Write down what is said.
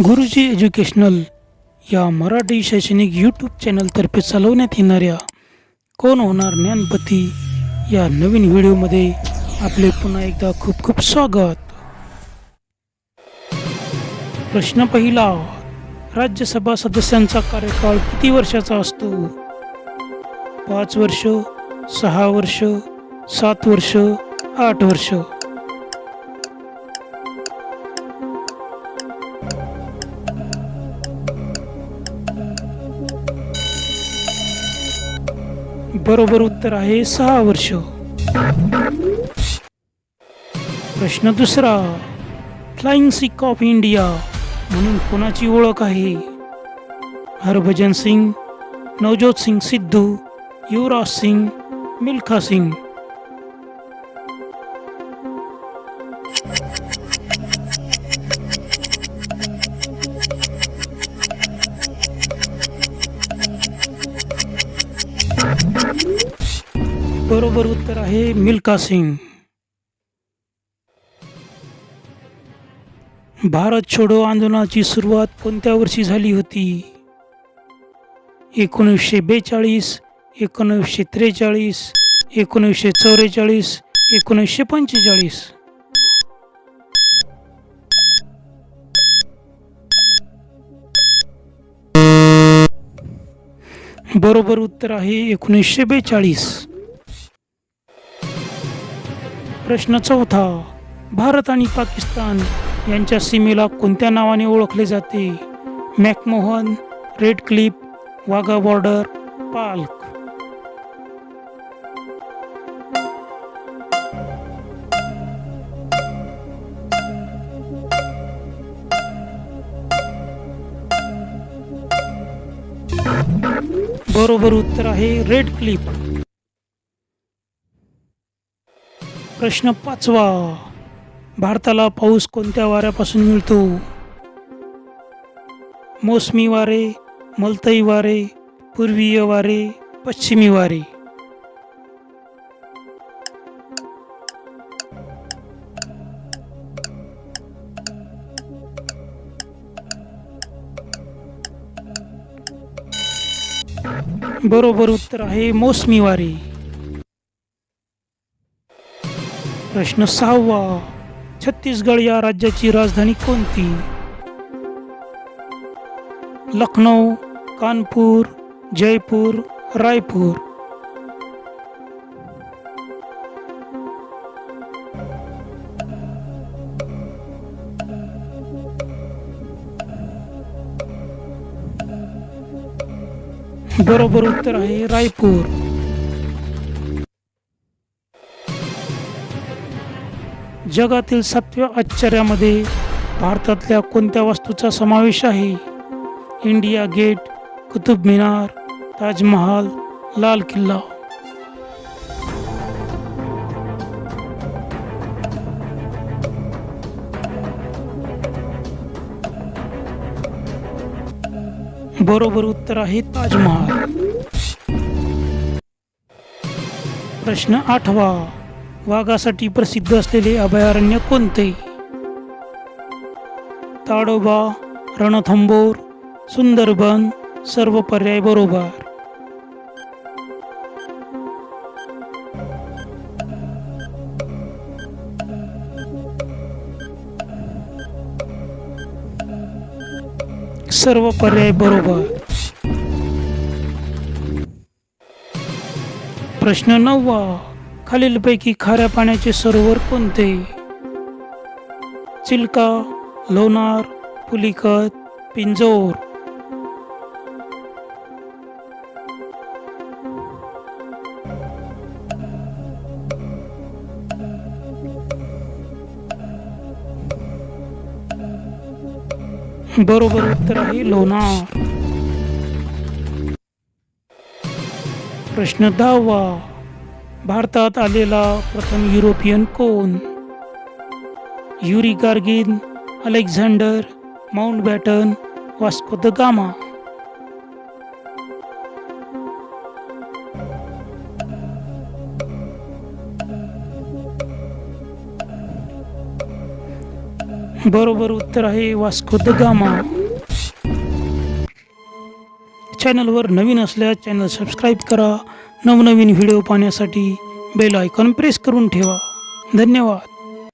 गुरुजी एज्युकेशनल या मराठी शैक्षणिक यूट्यूब चॅनलतर्फे चालवण्यात येणाऱ्या कोण होणार ज्ञानपती या नवीन व्हिडिओमध्ये आपले पुन्हा एकदा खूप खूप स्वागत. प्रश्न पहिला राज्यसभा सदस्यांचा कार्यकाळ किती वर्षाचा असतो? पाच वर्ष सहा वर्ष सात वर्ष आठ वर्ष? बरोबर उत्तर आहे सहा वर्ष. प्रश्न दुसरा फ्लाइंग सिक ऑफ इंडिया म्हणून कोणाची ओळख आहे? हरभजन सिंग नवजोत सिंग सिद्धू युवराज सिंग मिल्खा सिंग. बरोबर उत्तर आहे मिल्खा सिंग. भारत छोडो आंदोलनाची सुरुवात कोणत्या वर्षी झाली होती? एकोणीसशे बेचाळीस एकोणीसशे त्रेचाळीस एकोणीसशे चौवेचाळीस एकोणीसशे पंचेचाळीस. बरोबर उत्तर आहे एकोणीसशे बेचाळीस. प्रश्न चौथा भारत आणि पाकिस्तान यांच्या सीमेला कोणत्या नावाने ओळखले जाते? McMahon Radcliffe Wagah border Palk. बरोबर उत्तर आहे रेड क्लिप. प्रश्न पाचवा. भारताला पाऊस कोणत्या वाऱ्यापासून मिळतो? मोसमी वारे मलतई वारे पूर्वीय वारे पश्चिमी वारे. बरोबर उत्तर आहे मोसमी वारे. प्रश्न सहावा छत्तीसगड या राज्याची राजधानी कोणती? लखनौ कानपूर जयपूर रायपूर. बरोबर उत्तर आहे रायपूर. जगातील सातव्या आश्चर्यामध्ये भारतातल्या कोणत्या वस्तूचा समावेश आहे? India gate Qutub Minar Taj Mahal Lal Qila. बरोबर उत्तर आहे ताजमहाल. प्रश्न आठवा. वाघासाठी प्रसिद्ध असलेले अभयारण्य कोणते? ताडोबा रणथंबोर सुंदरबन सर्व पर्याय बरोबर. सर्व पर्याय बरोबर. प्रश्न नववा. खालीलपैकी खाऱ्या पाण्याचे सरोवर कोणते? चिल्का लोणार पुलिकत पिंजोर. बरोबर उत्तर आहे लोणार. प्रश्न दहावा. भारतात आलेला प्रथम युरोपियन कोण? Yuri Gagarin Alexander Mountbatten Vasco da Gama. बरोबर उत्तर आहे वास्को द गामा. चॅनलवर नवीन असल्यास चॅनल सबस्क्राईब करा. नवनवीन व्हिडिओ पाहण्यासाठी बेल आयकॉन प्रेस करून ठेवा. धन्यवाद.